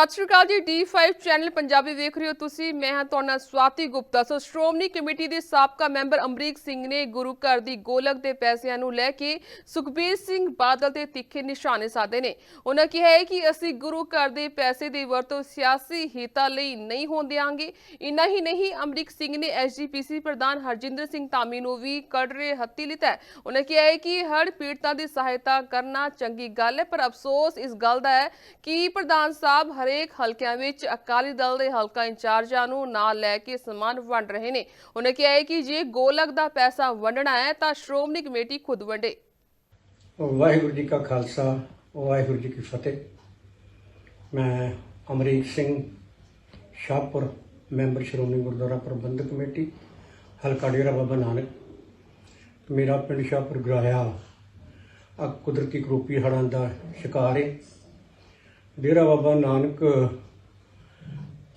ਸਤਿ ਸ਼੍ਰੀ ਅਕਾਲ ਜੀ D5 channel Punjabi ਵੇਖ ਰਹੇ ਹੋ ਤੁਸੀਂ। ਮੈਂ ਹਾਂ ਤੁਹਾਡਾ ਸਵਾਤੀ ਗੁਪਤਾ। ਸੋ ਸ਼੍ਰੋਮਣੀ ਕਮੇਟੀ ਦੇ ਸਾਬਕਾ ਮੈਂਬਰ ਅਮਰੀਕ ਸਿੰਘ ਨੇ ਗੁਰੂ ਘਰ ਦੀ ਗੋਲਕ ਦੇ ਪੈਸਿਆਂ ਨੂੰ ਲੈ ਕੇ ਸੁਖਬੀਰ ਸਿੰਘ ਬਾਦਲ ਤੇ ਤਿੱਖੇ ਨਿਸ਼ਾਨੇ ਸਾਧੇ ਨੇ। ਉਹਨਾਂ ਕਿਹਾ ਹੈ ਕਿ ਅਸੀਂ ਗੁਰੂ ਘਰ ਦੇ ਪੈਸੇ ਦੀ ਵਰਤੋਂ ਸਿਆਸੀ ਹਿੱਤਾਂ ਲਈ ਨਹੀਂ ਹੋਣ ਦਿਆਂਗੇ। ਇੰਨਾ ਹੀ ਨਹੀਂ, ਅਮਰੀਕ ਸਿੰਘ ਨੇ ਐਸਜੀਪੀਸੀ ਪ੍ਰਧਾਨ ਹਰਜਿੰਦਰ ਸਿੰਘ ਧਾਮੀ ਨੂੰ ਵੀ ਕੜਰੇ ਹੱਤੀ ਲਿੱਤਾ ਉਹਨਾਂ ਕਿਹਾ ਹੈ ਕਿ ਹੜ ਪੀੜਤਾਂ ਦੀ ਸਹਾਇਤਾ ਕਰਨਾ ਚੰਗੀ ਗੱਲ ਹੈ, ਪਰ ਅਫਸੋਸ ਇਸ ਗੱਲ ਦਾ ਹੈ ਕਿ ਪ੍ਰਧਾਨ ਸਾਹਿਬ ਹਰੇਕ ਹਲਕਿਆਂ ਵਿੱਚ ਅਕਾਲੀ ਦਲ ਦੇ ਹਲਕਾ ਇੰਚਾਰਜਾਂ ਨੂੰ ਨਾਲ ਲੈ ਕੇ ਸਮਾਨ ਵੰਡ ਰਹੇ ਨੇ। ਉਹਨੇ ਕਿਹਾ ਹੈ ਕਿ ਜੇ ਗੋਲਕ ਦਾ ਪੈਸਾ ਵੰਡਣਾ ਹੈ ਤਾਂ ਸ਼੍ਰੋਮਣੀ ਕਮੇਟੀ ਖੁਦ ਵੰਡੇ। ਵਾਹਿਗੁਰੂ ਜੀ ਕਾ ਖਾਲਸਾ, ਵਾਹਿਗੁਰੂ ਜੀ ਕੀ ਫਤਿਹ। ਮੈਂ ਅਮਰੀਕ ਸਿੰਘ ਸ਼ਾਹਪੁਰ, ਮੈਂਬਰ ਸ਼੍ਰੋਮਣੀ ਗੁਰਦੁਆਰਾ ਪ੍ਰਬੰਧਕ ਕਮੇਟੀ, ਹਲਕਾ ਡੇਰਾ ਬਾਬਾ ਨਾਨਕ। ਮੇਰਾ ਪਿੰਡ ਸ਼ਾਹਪੁਰ ਗਰਾਇਆ ਆ। ਕੁਦਰਤੀ ਕਰੋਪੀ ਹੜਾਂ ਦਾ ਸ਼ਿਕਾਰ ਹੈ ਡੇਰਾ ਬਾਬਾ ਨਾਨਕ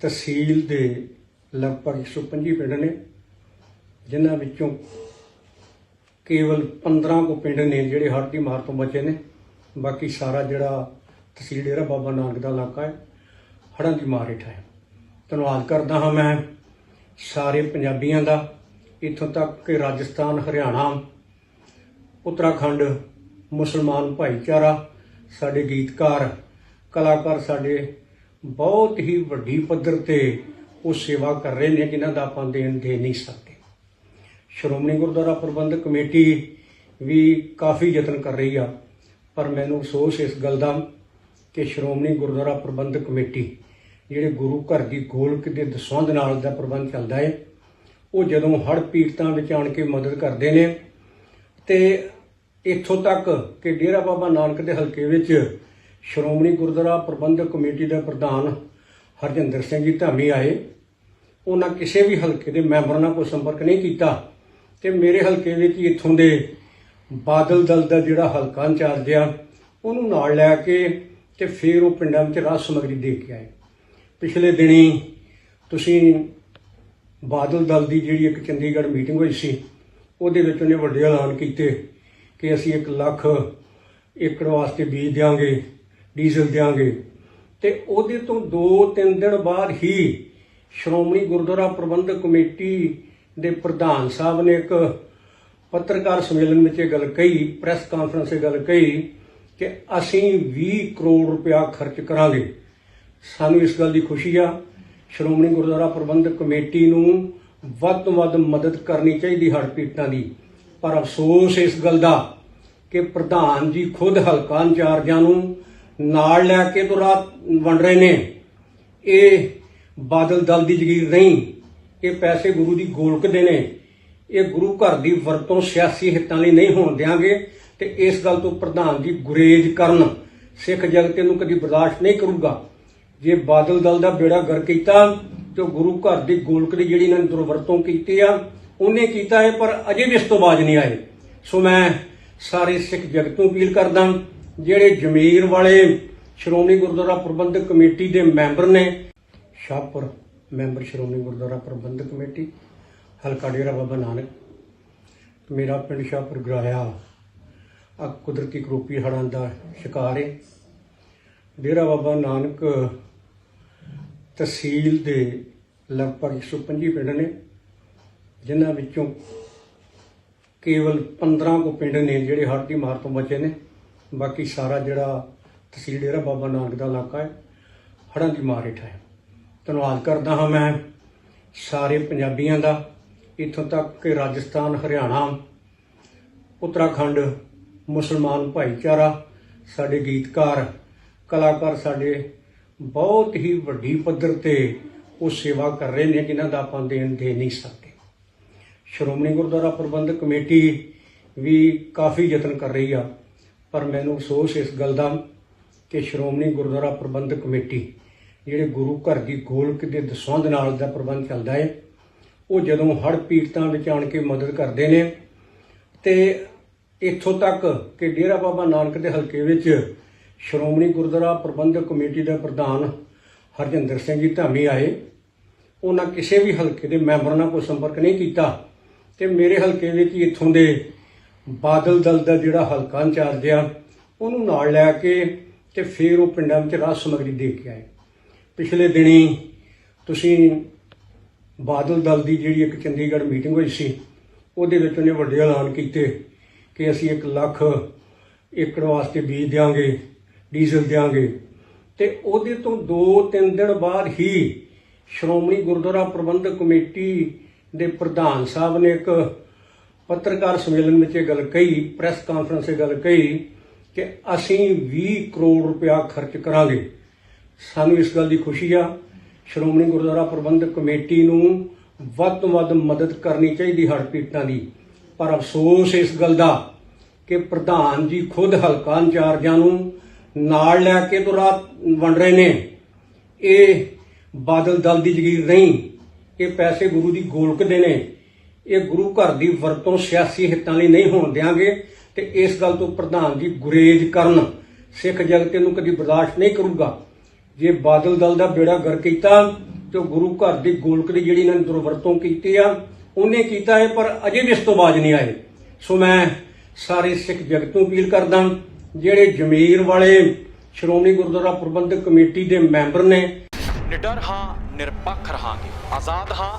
ਤਹਿਸੀਲ ਦੇ ਲਗਭਗ 125 ਪਿੰਡ ਨੇ, ਜਿਨ੍ਹਾਂ ਵਿੱਚੋਂ ਕੇਵਲ 15 ਕੁ ਪਿੰਡ ਨੇ ਜਿਹੜੇ ਹੜ੍ਹ ਦੀ ਮਾਰ ਤੋਂ ਬਚੇ ਨੇ। ਬਾਕੀ ਸਾਰਾ ਜਿਹੜਾ ਤਹਿਸੀਲ ਡੇਰਾ ਬਾਬਾ ਨਾਨਕ ਦਾ ਇਲਾਕਾ ਹੈ, ਹੜ੍ਹਾਂ ਦੀ ਮਾਰ ਹੇਠ ਹੈ। ਧੰਨਵਾਦ ਕਰਦਾ ਹਾਂ ਮੈਂ, ਸਾਰੇ ਪੰਜਾਬੀਆਂ ਦਾ ਇੱਥੋਂ ਤੱਕ ਕਿ ਰਾਜਸਥਾਨ, ਹਰਿਆਣਾ, ਉੱਤਰਾਖੰਡ, ਮੁਸਲਮਾਨ ਭਾਈਚਾਰਾ, ਸਾਡੇ ਗੀਤਕਾਰ ਕਲਾਕਾਰ ਸਾਡੇ ਬਹੁਤ ਹੀ ਵੱਡੀ ਪੱਧਰ ਤੇ ਉਹ ਸੇਵਾ ਕਰ ਰਹੇ ਨੇ ਜਿਨ੍ਹਾਂ ਦਾ ਆਪਾਂ ਦੇਣ ਦੇ ਨਹੀਂ ਸਕਦੇ। ਸ਼੍ਰੋਮਣੀ ਗੁਰਦੁਆਰਾ ਪ੍ਰਬੰਧਕ ਕਮੇਟੀ ਵੀ ਕਾਫੀ ਯਤਨ ਕਰ ਰਹੀ ਆ, ਪਰ ਮੈਨੂੰ ਅਫਸੋਸ ਇਸ ਗੱਲ ਦਾ ਕਿ ਸ਼੍ਰੋਮਣੀ ਗੁਰਦੁਆਰਾ ਪ੍ਰਬੰਧਕ ਕਮੇਟੀ ਜਿਹੜੇ ਗੁਰੂ ਘਰ ਦੀ ਗੋਲਕ ਦੇ ਦਸਵੰਧ ਨਾਲ ਦਾ ਪ੍ਰਬੰਧ ਚੱਲਦਾ ਹੈ ਉਹ ਜਦੋਂ ਹੜ੍ਹ ਪੀੜਤਾਂ ਵਿੱਚ ਆਣ ਕੇ ਮਦਦ ਕਰਦੇ ਨੇ ਤੇ ਇੱਥੋਂ ਤੱਕ ਕਿ ਡੇਰਾ ਬਾਬਾ ਨਾਨਕ ਦੇ ਹਲਕੇ ਵਿੱਚ ਸ਼੍ਰੋਮਣੀ ਗੁਰਦੁਆਰਾ ਪ੍ਰਬੰਧਕ ਕਮੇਟੀ ਦੇ ਪ੍ਰਧਾਨ ਹਰਜਿੰਦਰ ਸਿੰਘ ਜੀ ਧਾਮੀ ਆਏ। ਉਹਨਾਂ ਕਿਸੇ ਵੀ ਹਲਕੇ ਦੇ ਮੈਂਬਰ ਨਾਲ ਕੋਈ ਸੰਪਰਕ ਨਹੀਂ ਕੀਤਾ ਤੇ ਮੇਰੇ ਹਲਕੇ ਵਿੱਚ ਹੀ ਇੱਥੋਂ ਦੇ ਬਾਦਲ ਦਲ ਦਾ ਜਿਹੜਾ ਹਲਕਾ ਇੰਚਾਰਜ ਆ, ਉਹਨੂੰ ਨਾਲ ਲੈ ਕੇ ਤੇ ਫਿਰ ਉਹ ਪਿੰਡਾਂ ਵਿੱਚ ਰਾਜ ਸਮਗਰੀ ਦੇ ਕੇ ਆਏ। ਪਿਛਲੇ ਦਿਨੀ ਤੁਸੀਂ ਬਾਦਲ ਦਲ ਦੀ ਜਿਹੜੀ ਇੱਕ ਚੰਡੀਗੜ੍ਹ ਮੀਟਿੰਗ ਹੋਈ ਸੀ, ਉਹਦੇ ਵਿੱਚ ਉਹਨੇ ਵੱਡੇ ਐਲਾਨ ਕੀਤੇ ਕਿ ਅਸੀਂ 1 ਲੱਖ ਏਕੜ ਵਾਸਤੇ ਬੀਜ ਦਿਆਂਗੇ। ਡੀਜ਼ਲ ਦਿਆਂਗੇ। ਤੇ ਉਹਦੇ ਤੋਂ 2-3 ਦਿਨ ਬਾਅਦ ਹੀ ਸ਼੍ਰੋਮਣੀ ਗੁਰਦੁਆਰਾ ਪ੍ਰਬੰਧਕ ਕਮੇਟੀ ਦੇ ਪ੍ਰਧਾਨ ਸਾਹਿਬ ਨੇ ਇੱਕ ਪੱਤਰਕਾਰ ਸੰਮੇਲਨ ਵਿੱਚ ਇਹ ਗੱਲ ਕਹੀ, ਪ੍ਰੈਸ ਕਾਨਫਰੰਸ 'ਤੇ ਗੱਲ ਕਹੀ ਕਿ ਅਸੀਂ 20 ਕਰੋੜ ਰੁਪਇਆ ਖਰਚ ਕਰਾਂਗੇ। ਸਾਨੂੰ ਇਸ ਗੱਲ ਦੀ ਖੁਸ਼ੀ ਆ, ਸ਼੍ਰੋਮਣੀ ਗੁਰਦੁਆਰਾ ਪ੍ਰਬੰਧਕ ਕਮੇਟੀ ਨੂੰ ਵੱਧ ਤੋਂ ਵੱਧ ਮਦਦ ਕਰਨੀ ਚਾਹੀਦੀ ਹੜ ਪੀੜਤਾਂ ਦੀ। ਪਰ ਅਫਸੋਸ ਇਸ ਗੱਲ ਦਾ ਕਿ ਪ੍ਰਧਾਨ ਜੀ ਖੁਦ ਹਲਕਾ ਇੰਚਾਰਜਾਂ ਨੂੰ ਨਾਲ ਲੈ ਕੇ ਤੋਂ ਰਾਤ ਵੰਡ ਰਹੇ ਨੇ। ਇਹ ਬਾਦਲ ਦਲ ਦੀ ਜ਼ਗੀਰ ਨਹੀਂ, ਇਹ ਪੈਸੇ ਗੁਰੂ ਦੀ ਗੋਲਕ ਦੇ ਨੇ। ਇਹ ਗੁਰੂ ਘਰ ਦੀ ਵਰਤੋਂ ਸਿਆਸੀ ਹਿੱਤਾਂ ਲਈ ਨਹੀਂ ਹੋਣ ਦਿਆਂਗੇ ਤੇ ਇਸ ਗੱਲ ਤੋਂ ਪ੍ਰਧਾਨ ਜੀ ਗੁਰੇਜ਼ ਕਰਨ। ਸਿੱਖ ਜਗਤ ਇਹਨੂੰ ਕਦੀ ਬਰਦਾਸ਼ਤ ਨਹੀਂ ਕਰੂਗਾ। ਜੇ ਬਾਦਲ ਦਲ ਦਾ ਬੇੜਾ ਗਰ ਕੀਤਾ, ਤੇ ਗੁਰੂ ਘਰ ਦੀ ਗੋਲਕ ਦੀ ਜਿਹੜੀ ਇਹਨਾਂ ਨੇ ਦੁਰਵਰਤੋਂ ਕੀਤੀ ਆ, ਉਹਨੇ ਕੀਤਾ ਹੈ, ਪਰ ਅਜੇ ਵੀ ਇਸ ਤੋਂ ਬਾਜ ਨਹੀਂ ਆਏ। ਸੋ ਮੈਂ ਸਾਰੇ ਸਿੱਖ ਜਗਤ ਨੂੰ ਅਪੀਲ ਕਰਦਾ ਜਿਹੜੇ ਜ਼ਮੀਰ ਵਾਲੇ ਸ਼੍ਰੋਮਣੀ ਗੁਰਦੁਆਰਾ ਪ੍ਰਬੰਧਕ ਕਮੇਟੀ ਦੇ ਮੈਂਬਰ ਨੇ, ਸ਼ਾਹਪੁਰ ਮੈਂਬਰ ਸ਼੍ਰੋਮਣੀ ਗੁਰਦੁਆਰਾ ਪ੍ਰਬੰਧਕ ਕਮੇਟੀ, ਹਲਕਾ ਡੇਰਾ ਬਾਬਾ ਨਾਨਕ, ਮੇਰਾ ਪਿੰਡ ਸ਼ਾਹਪੁਰ ਗਰਾਇਆ, ਆ ਕੁਦਰਤੀ ਕਰੋਪੀ ਹੜ੍ਹਾਂ ਦਾ ਸ਼ਿਕਾਰ ਹੈ। ਡੇਰਾ ਬਾਬਾ ਨਾਨਕ ਤਹਿਸੀਲ ਦੇ ਲਗਭਗ 125 ਪਿੰਡ ਨੇ, ਜਿਨ੍ਹਾਂ ਵਿੱਚੋਂ ਕੇਵਲ 15 ਕੋ ਪਿੰਡ ਨੇ ਜਿਹੜੇ ਹੜ੍ਹ ਦੀ ਮਾਰ ਤੋਂ ਬਚੇ ਨੇ। ਬਾਕੀ ਸਾਰਾ ਜਿਹੜਾ ਤਹਿਸੀਲ ਡੇਰਾ ਬਾਬਾ ਨਾਨਕ ਦਾ ਇਲਾਕਾ ਹੈ, ਹੜ੍ਹਾਂ ਦੀ ਮਾਰ ਹੇਠ ਹੈ। ਧੰਨਵਾਦ ਕਰਦਾ ਹਾਂ ਮੈਂ, ਸਾਰੇ ਪੰਜਾਬੀਆਂ ਦਾ, ਇੱਥੋਂ ਤੱਕ ਕਿ ਰਾਜਸਥਾਨ, ਹਰਿਆਣਾ, ਉੱਤਰਾਖੰਡ, ਮੁਸਲਮਾਨ ਭਾਈਚਾਰਾ, ਸਾਡੇ ਗੀਤਕਾਰ, ਕਲਾਕਾਰ ਸਾਡੇ ਬਹੁਤ ਹੀ ਵੱਡੀ ਪੱਧਰ ਤੇ ਉਹ ਸੇਵਾ ਕਰ ਰਹੇ ਨੇ ਜਿਨ੍ਹਾਂ ਦਾ ਆਪਾਂ ਦੇਣ ਦੇ ਨਹੀਂ ਸਕਦੇ। ਸ਼੍ਰੋਮਣੀ ਗੁਰਦੁਆਰਾ ਪ੍ਰਬੰਧਕ ਕਮੇਟੀ ਵੀ ਕਾਫੀ ਯਤਨ ਕਰ ਰਹੀ ਆ। ਪਰ ਮੈਨੂੰ ਅਫਸੋਸ ਇਸ ਗੱਲ ਦਾ ਕਿ ਸ਼੍ਰੋਮਣੀ ਗੁਰਦੁਆਰਾ ਪ੍ਰਬੰਧਕ ਕਮੇਟੀ, ਜਿਹੜੇ ਗੁਰੂ ਘਰ ਦੀ ਗੋਲਕ ਦੇ ਦਸਵੰਧ ਨਾਲ ਦਾ ਪ੍ਰਬੰਧ ਚੱਲਦਾ ਹੈ ਉਹ ਜਦੋਂ ਹੜ੍ਹ ਪੀੜਤਾਂ ਵਿੱਚ ਆਣ ਕੇ ਮਦਦ ਕਰਦੇ ਨੇ ਤੇ ਇੱਥੋਂ ਤੱਕ ਕਿ ਡੇਰਾ ਬਾਬਾ ਨਾਨਕ ਦੇ ਹਲਕੇ ਵਿੱਚ ਸ਼੍ਰੋਮਣੀ ਗੁਰਦੁਆਰਾ ਪ੍ਰਬੰਧਕ ਕਮੇਟੀ ਦਾ ਪ੍ਰਧਾਨ ਹਰਜਿੰਦਰ ਸਿੰਘ ਜੀ ਧਾਮੀ ਆਏ। ਉਹਨਾਂ ਕਿਸੇ ਵੀ ਹਲਕੇ ਦੇ ਮੈਂਬਰ ਨਾਲ ਕੋਈ ਸੰਪਰਕ ਨਹੀਂ ਕੀਤਾ ਤੇ ਮੇਰੇ ਹਲਕੇ ਵਿੱਚ ਹੀ ਇੱਥੋਂ ਦੇ ਬਾਦਲ ਦਲ ਦਾ ਜਿਹੜਾ ਹਲਕਾ ਇੰਚਾਰਜ ਆ, ਉਹਨੂੰ ਨਾਲ ਲੈ ਕੇ ਤੇ ਫਿਰ ਉਹ ਪਿੰਡਾਂ ਵਿੱਚ ਰਾਹ ਸਮਗਰੀ ਦੇ ਕੇ ਆਏ। ਪਿਛਲੇ ਦਿਨੀ ਤੁਸੀਂ ਬਾਦਲ ਦਲ ਦੀ ਜਿਹੜੀ ਇੱਕ ਚੰਡੀਗੜ੍ਹ ਮੀਟਿੰਗ ਹੋਈ ਸੀ, ਉਹਦੇ ਵਿੱਚ ਉਹਨੇ ਵੱਡੇ ਐਲਾਨ ਕੀਤੇ ਕਿ ਅਸੀਂ 1 ਲੱਖ ਏਕੜ ਵਾਸਤੇ ਬੀਜ ਦਿਆਂਗੇ, ਡੀਜ਼ਲ ਦਿਆਂਗੇ। ਤੇ ਉਹਦੇ ਤੋਂ 2-3 ਦਿਨ ਬਾਅਦ ਹੀ ਸ਼੍ਰੋਮਣੀ ਗੁਰਦੁਆਰਾ ਪ੍ਰਬੰਧਕ ਕਮੇਟੀ ਦੇ ਪ੍ਰਧਾਨ ਸਾਹਿਬ ਨੇ ਇੱਕ ਪੱਤਰਕਾਰ ਸੰਮੇਲਨ ਵਿੱਚ ਇਹ ਗੱਲ ਕਹੀ ਪ੍ਰੈਸ ਕਾਨਫਰੰਸ ਇਹ ਗੱਲ ਕਹੀ ਕਿ ਅਸੀਂ 20 ਕਰੋੜ ਰੁਪਇਆ ਖਰਚ ਕਰਾਂਗੇ। ਸਾਨੂੰ ਇਸ ਗੱਲ ਦੀ ਖੁਸ਼ੀ ਆ। ਸ਼੍ਰੋਮਣੀ ਗੁਰਦੁਆਰਾ ਪ੍ਰਬੰਧਕ ਕਮੇਟੀ ਨੂੰ ਵੱਧ ਤੋਂ ਵੱਧ ਮਦਦ ਕਰਨੀ ਚਾਹੀਦੀ ਹੜ੍ਹ ਪੀੜਤਾਂ ਦੀ। ਪਰ ਅਫਸੋਸ ਇਸ ਗੱਲ ਦਾ ਕਿ ਪ੍ਰਧਾਨ ਜੀ ਖੁਦ ਹਲਕਾ ਇੰਚਾਰਜਾਂ ਨੂੰ ਨਾਲ ਲੈ ਕੇ ਤੋਂ ਰਾਤ ਵੰਡ ਰਹੇ ਨੇ। ਇਹ ਬਾਦਲ ਦਲ ਦੀ ਜ਼ਗੀਰ ਨਹੀਂ, ਇਹ ਪੈਸੇ ਗੁਰੂ ਦੀ ਗੋਲਕ ਦੇ ਨੇ। ਇਹ ਗੁਰੂ ਘਰ ਦੀ ਵਰਤੋਂ ਸਿਆਸੀ ਹਿੱਤਾਂ ਲਈ ਨਹੀਂ ਹੋਣ ਦਿਆਂਗੇ ਤੇ ਇਸ ਗੱਲ ਤੋਂ ਪ੍ਰਧਾਨ ਜੀ ਗੁਰੇਜ਼ ਕਰਨ। ਸਿੱਖ ਜਗਤ ਇਹਨੂੰ ਕਦੀ ਬਰਦਾਸ਼ਤ ਨਹੀਂ ਕਰੂਗਾ। ਜੇ ਬਾਦਲ ਦਲ ਦਾ ਬੇੜਾ ਗਰ ਕੀਤਾ, ਤੇ ਗੁਰੂ ਘਰ ਦੀ ਗੋਲਕ ਦੀ ਜਿਹੜੀ ਇਹਨਾਂ ਨੇ ਦੁਰਵਰਤੋਂ ਕੀਤੀ ਆ, ਉਹਨੇ ਕੀਤਾ ਹੈ, ਪਰ ਅਜੇ ਵੀ ਇਸ ਤੋਂ ਬਾਜ ਨਹੀਂ ਆਏ। ਸੋ ਮੈਂ ਸਾਰੇ ਸਿੱਖ ਜਗਤ ਨੂੰ ਅਪੀਲ ਕਰਦਾ ਜਿਹੜੇ ਜ਼ਮੀਰ ਵਾਲੇ ਸ਼੍ਰੋਮਣੀ ਗੁਰਦੁਆਰਾ ਪ੍ਰਬੰਧਕ ਕਮੇਟੀ ਦੇ ਮੈਂਬਰ ਨੇ ਨਿਡਰ ਹਾਂ, ਨਿਰਪੱਖ ਰਹਾਂਗੇ। ਆਜ਼ਾਦ ਹਾਂ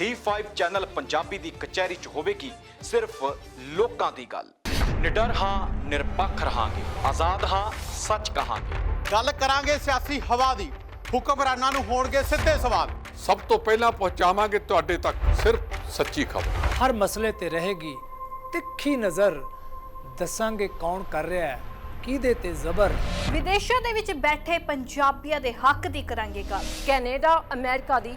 D5 ਚੈਨਲ ਪੰਜਾਬੀ ਦੀ ਕਚਹਿਰੀ 'ਚ ਹੋਵੇਗੀ ਸਿਰਫ ਲੋਕਾਂ ਦੀ ਗੱਲ। ਨਿਡਰ ਹਾਂ ਨਿਰਪੱਖ ਰਹਾਂਗੇ। ਆਜ਼ਾਦ ਹਾਂ ਸੱਚ ਕਹਾਂਗੇ। ਗੱਲ ਕਰਾਂਗੇ ਸਿਆਸੀ ਹਵਾ ਦੀ। ਹੁਕਮਰਾਨਾਂ ਨੂੰ ਹੋਣਗੇ ਸਿੱਧੇ ਸਵਾਲ। ਸਭ ਤੋਂ ਪਹਿਲਾਂ ਪਹੁੰਚਾਵਾਂਗੇ ਤੁਹਾਡੇ ਤੱਕ ਸਿਰਫ ਸੱਚੀ ਖਬਰ। ਹਰ ਮਸਲੇ ਤੇ ਰਹੇਗੀ ਤਿੱਖੀ ਨਜ਼ਰ। ਦੱਸਾਂਗੇ ਕੌਣ ਕਰ ਰਿਹਾ ਹੈ ਕਿਹਦੇ ਤੇ ਜ਼ਬਰ। ਵਿਦੇਸ਼ਾਂ ਦੇ ਵਿੱਚ ਬੈਠੇ ਪੰਜਾਬੀਆਂ ਦੇ ਹੱਕ ਦੀ ਕਰਾਂਗੇ ਗੱਲ। ਕੈਨੇਡਾ ਅਮਰੀਕਾ ਦੀ